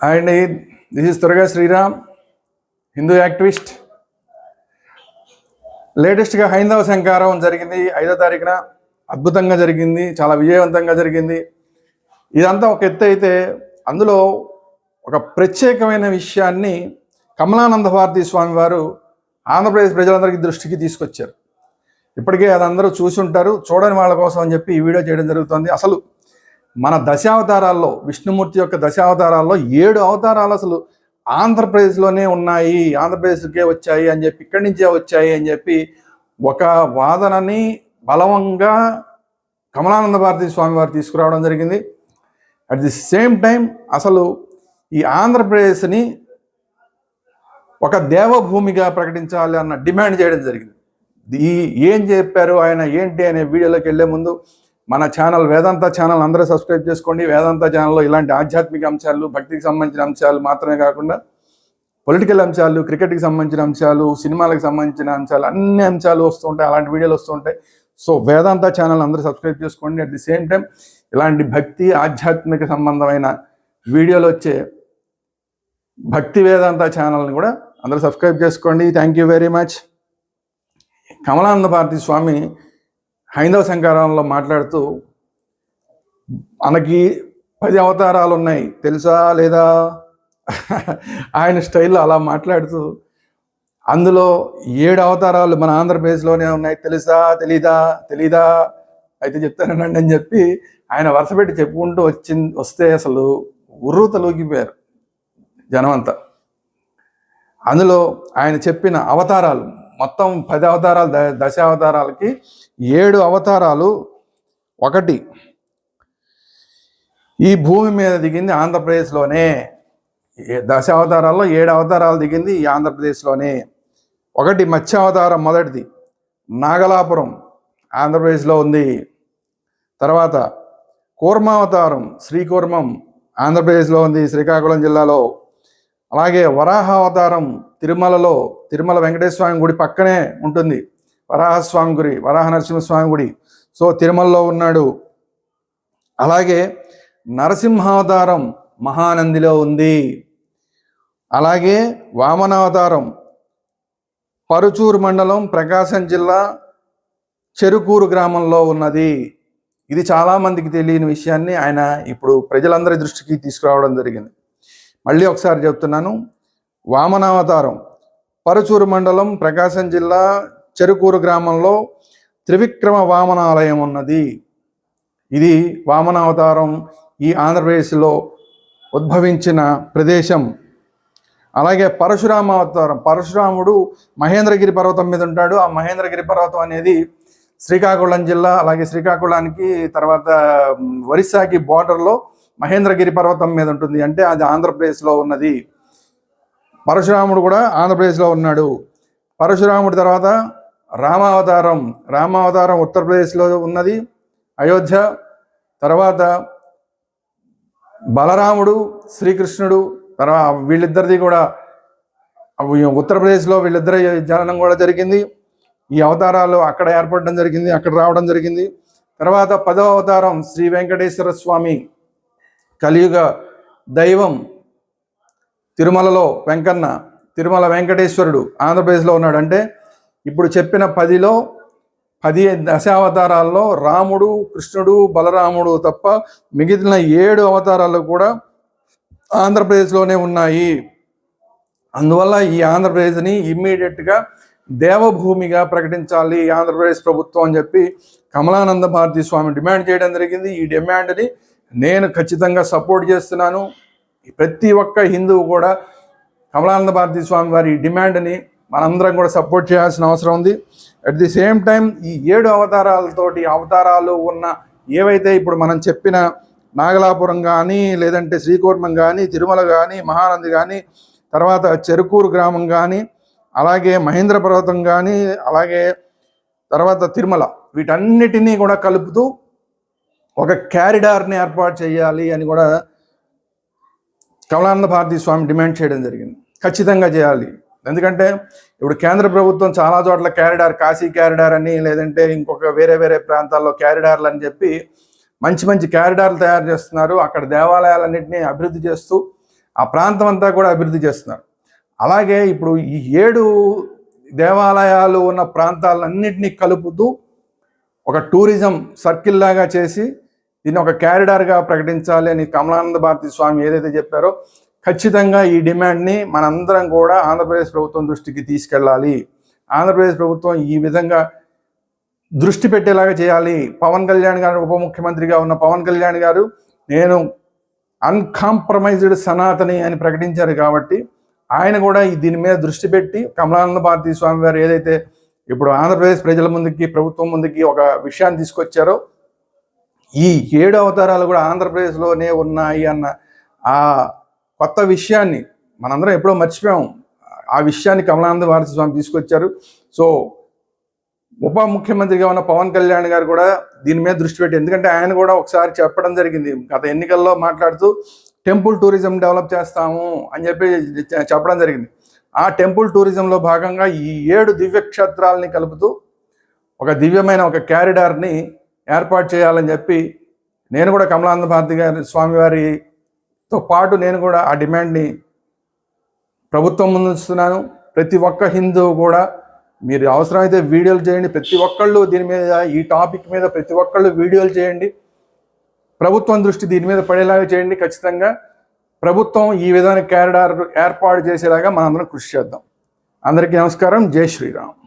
And this is త్వరగా Sriram Hindu activist. లేటెస్ట్గా హైందవ శంకారం జరిగింది. ఐదో తారీఖున అద్భుతంగా జరిగింది. చాలా విజయవంతంగా జరిగింది. ఇదంతా ఒక ఎత్తు అయితే అందులో ఒక ప్రత్యేకమైన విషయాన్ని కమలానంద భారతీ స్వామి వారు ఆంధ్రప్రదేశ్ ప్రజలందరికీ దృష్టికి తీసుకొచ్చారు. ఇప్పటికే అది అందరూ చూసి ఉంటారు చూడని వాళ్ళ కోసం అని చెప్పి ఈ వీడియో చేయడం జరుగుతుంది. అసలు మన దశావతారాల్లో విష్ణుమూర్తి యొక్క దశావతారాల్లో ఏడు అవతారాలు అసలు ఆంధ్రప్రదేశ్లోనే ఉన్నాయి. ఆంధ్రప్రదేశ్కే వచ్చాయి అని చెప్పి ఇక్కడి నుంచే వచ్చాయి అని చెప్పి ఒక వాదనని బలవంగా కమలానంద భారతి స్వామి వారు తీసుకురావడం జరిగింది. అట్ ది సేమ్ టైం అసలు ఈ ఆంధ్రప్రదేశ్ని ఒక దేవభూమిగా ప్రకటించాలి అన్న డిమాండ్ చేయడం జరిగింది. ఈ ఏం చెప్పారు ఆయన ఏంటి అనే వీడియోలోకి వెళ్ళే ముందు మన ఛానల్ వేదాంత ఛానల్ అందరూ సబ్స్క్రైబ్ చేసుకోండి. వేదాంత ఛానల్లో ఇలాంటి ఆధ్యాత్మిక అంశాలు భక్తికి సంబంధించిన అంశాలు మాత్రమే కాకుండా పొలిటికల్ అంశాలు క్రికెట్కి సంబంధించిన అంశాలు సినిమాలకు సంబంధించిన అంశాలు అన్ని అంశాలు వస్తుంటాయి అలాంటి వీడియోలు వస్తుంటాయి సో వేదాంత ఛానల్ అందరూ సబ్స్క్రైబ్ చేసుకోండి. అట్ ది సేమ్ టైం ఇలాంటి భక్తి ఆధ్యాత్మిక సంబంధమైన వీడియోలు వచ్చే భక్తి వేదాంత ఛానల్ని కూడా అందరూ సబ్స్క్రైబ్ చేసుకోండి. Thank you very much Kamalananda Bharati Swami హైందవ సంకారంలో మాట్లాడుతూ మనకి పది అవతారాలు ఉన్నాయి తెలుసా లేదా? ఆయన స్టైల్లో అలా మాట్లాడుతూ అందులో ఏడు అవతారాలు మన ఆంధ్రప్రదేశ్లోనే ఉన్నాయి తెలుసా తెలీదా తెలీదా? అయితే చెప్తానండి అని చెప్పి ఆయన వరుస పెట్టి చెప్పుకుంటూ వచ్చి వస్తే అసలు ఉర్రు తలూగిపోయారు జనం అంతా అందులో ఆయన చెప్పిన అవతారాలు మొత్తం పది అవతారాలు దశ అవతారాలకి ఏడు అవతారాలు ఒకటి. ఈ భూమి మీద దిగింది ఆంధ్రప్రదేశ్లోనే. దశ అవతారాల్లో ఏడు అవతారాలు దిగింది ఈ ఆంధ్రప్రదేశ్లోనే. ఒకటి మత్స్య అవతారం మొదటిది. నాగలాపురం ఆంధ్రప్రదేశ్లో ఉంది. తర్వాత కూర్మావతారం శ్రీకూర్మం ఆంధ్రప్రదేశ్లో ఉంది శ్రీకాకుళం జిల్లాలో. అలాగే వరాహ అవతారం తిరుమలలో తిరుమల వెంకటేశ్వర గుడి పక్కనే ఉంటుంది. వరాహస్వామి గుడి వరాహ నరసింహస్వామి గుడి సో తిరుమలలో ఉన్నాడు. అలాగే నరసింహావతారం మహానందిలో ఉంది. అలాగే వామనావతారం పరుచూరు మండలం ప్రకాశం జిల్లా చెరుకూరు గ్రామంలో ఉన్నది. ఇది చాలామందికి తెలియని విషయాన్ని ఆయన ఇప్పుడు ప్రజలందరి దృష్టికి తీసుకురావడం జరిగింది. మళ్ళీ ఒకసారి చెప్తున్నాను. వామనావతారం. పరుచూరు మండలం ప్రకాశం జిల్లా చెరుకూరు గ్రామంలో త్రివిక్రమ వామనాలయం ఉన్నది. ఇది వామనావతారం ఈ ఆంధ్రప్రదేశ్లో ఉద్భవించిన ప్రదేశం. అలాగే పరశురామ అవతారం. పరశురాముడు మహేంద్రగిరి పర్వతం మీద ఉంటాడు. ఆ మహేంద్రగిరి పర్వతం అనేది శ్రీకాకుళం జిల్లా అలాగే శ్రీకాకుళానికి తర్వాత ఒరిస్సాకి బార్డర్లో మహేంద్రగిరి పర్వతం మీద ఉంటుంది. అంటే అది ఆంధ్రప్రదేశ్లో ఉన్నది. పరశురాముడు కూడా ఆంధ్రప్రదేశ్లో ఉన్నాడు. పరశురాముడి తర్వాత రామావతారం రామావతారం ఉత్తరప్రదేశ్లో ఉన్నది అయోధ్య తర్వాత బలరాముడు శ్రీకృష్ణుడు తర్వాత వీళ్ళిద్దరిది కూడా ఉత్తరప్రదేశ్లో వీళ్ళిద్దరి జననం కూడా జరిగింది. ఈ అవతారాలు అక్కడ ఏర్పడడం జరిగింది అక్కడ రావడం జరిగింది. తర్వాత పదవ అవతారం శ్రీ వెంకటేశ్వర స్వామి కలియుగ దైవం తిరుమలలో వెంకన్న తిరుమల వెంకటేశ్వరుడు ఆంధ్రప్రదేశ్లో ఉన్నాడు అంటే ఇప్పుడు చెప్పిన పదిలో పది దశావతారాల్లో రాముడు కృష్ణుడు బలరాముడు తప్ప మిగిలిన ఏడు అవతారాలు కూడా ఆంధ్రప్రదేశ్లోనే ఉన్నాయి. అందువల్ల ఈ ఆంధ్రప్రదేశ్ని ఇమ్మీడియట్గా దేవభూమిగా ప్రకటించాలి ఈ ఆంధ్రప్రదేశ్ ప్రభుత్వం అని చెప్పి కమలానంద భారతీ స్వామి డిమాండ్ చేయడం జరిగింది. ఈ డిమాండ్ని నేను ఖచ్చితంగా సపోర్ట్ చేస్తున్నాను. ప్రతి ఒక్క హిందువు కూడా కమలానంద భారతీ స్వామి వారి డిమాండ్ని మనందరం కూడా సపోర్ట్ చేయాల్సిన అవసరం ఉంది. అట్ ది సేమ్ టైం ఈ ఏడు అవతారాలతోటి అవతారాలు ఉన్న ఏవైతే ఇప్పుడు మనం చెప్పిన నాగలాపురం కానీ లేదంటే శ్రీకూర్మం కానీ తిరుమల కానీ మహానంది కానీ తర్వాత చెరుకూరు గ్రామం కానీ అలాగే మహేంద్ర పర్వతం కానీ అలాగే తర్వాత తిరుమల వీటన్నిటినీ కూడా కలుపుతూ ఒక క్యారిడార్ని ఏర్పాటు చేయాలి అని కూడా కమలానంద భారతీ స్వామి డిమాండ్ చేయడం జరిగింది. ఖచ్చితంగా చేయాలి. ఎందుకంటే ఇప్పుడు కేంద్ర ప్రభుత్వం చాలా చోట్ల క్యారిడార్ కాశీ క్యారిడార్ అని లేదంటే ఇంకొక వేరే వేరే ప్రాంతాల్లో క్యారిడార్లు అని చెప్పి మంచి మంచి క్యారిడార్లు తయారు చేస్తున్నారు. అక్కడ దేవాలయాలన్నింటినీ అభివృద్ధి చేస్తూ ఆ ప్రాంతం అంతా కూడా అభివృద్ధి చేస్తున్నారు. అలాగే ఇప్పుడు ఈ ఏడు దేవాలయాలు ఉన్న ప్రాంతాలన్నింటినీ కలుపుతూ ఒక టూరిజం సర్కిల్ లాగా చేసి దీన్ని ఒక క్యారిడార్గా ప్రకటించాలి అని కమలానంద భారతి స్వామి ఏదైతే చెప్పారో ఖచ్చితంగా ఈ డిమాండ్ని మనందరం కూడా ఆంధ్రప్రదేశ్ ప్రభుత్వం దృష్టికి తీసుకెళ్ళాలి. ఆంధ్రప్రదేశ్ ప్రభుత్వం ఈ విధంగా దృష్టి పెట్టేలాగా చేయాలి. పవన్ కళ్యాణ్ గారు ఉప ముఖ్యమంత్రిగా ఉన్న పవన్ కళ్యాణ్ గారు నేను అన్కాంప్రమైజ్డ్ సనాతని అని ప్రకటించారు కాబట్టి ఆయన కూడా ఈ దీని మీద దృష్టి పెట్టి కమలానంద భారతీ స్వామి గారు ఏదైతే ఇప్పుడు ఆంధ్రప్రదేశ్ ప్రజల ముందుకి ప్రభుత్వం ముందుకి ఒక విషయాన్ని తీసుకొచ్చారో ఈ ఏడు అవతారాలు కూడా ఆంధ్రప్రదేశ్లోనే ఉన్నాయి అన్న ఆ కొత్త విషయాన్ని మనందరం ఎప్పుడో మర్చిపోయాం. ఆ విషయాన్ని కమలానంద భారతి స్వామి తీసుకొచ్చారు. సో ఉప ముఖ్యమంత్రిగా ఉన్న పవన్ కళ్యాణ్ గారు కూడా దీని మీద దృష్టి పెట్టి ఎందుకంటే ఆయన కూడా ఒకసారి చెప్పడం జరిగింది. గత ఎన్నికల్లో మాట్లాడుతూ టెంపుల్ టూరిజం డెవలప్ చేస్తాము అని చెప్పి చెప్పడం జరిగింది. ఆ టెంపుల్ టూరిజంలో భాగంగా ఈ ఏడు దివ్యక్షేత్రాలని కలుపుతూ ఒక దివ్యమైన ఒక క్యారిడార్ని ఏర్పాటు చేయాలని చెప్పి నేను కూడా కమలానంద భారతి గారి స్వామివారితో పాటు నేను కూడా ఆ డిమాండ్ని ప్రభుత్వం ముందుస్తున్నాను ప్రతి ఒక్క హిందువు కూడా మీరు అవసరమైతే వీడియోలు చేయండి. ప్రతి ఒక్కళ్ళు దీని మీద ఈ టాపిక్ మీద ప్రతి ఒక్కళ్ళు వీడియోలు చేయండి. ప్రభుత్వం దృష్టి దీని మీద పడేలాగా చేయండి. ఖచ్చితంగా ప్రభుత్వం ఈ విధాన క్యారిడార్ ఏర్పాటు చేసేలాగా మనందరం కృషి చేద్దాం. అందరికీ నమస్కారం. జై శ్రీరామ్.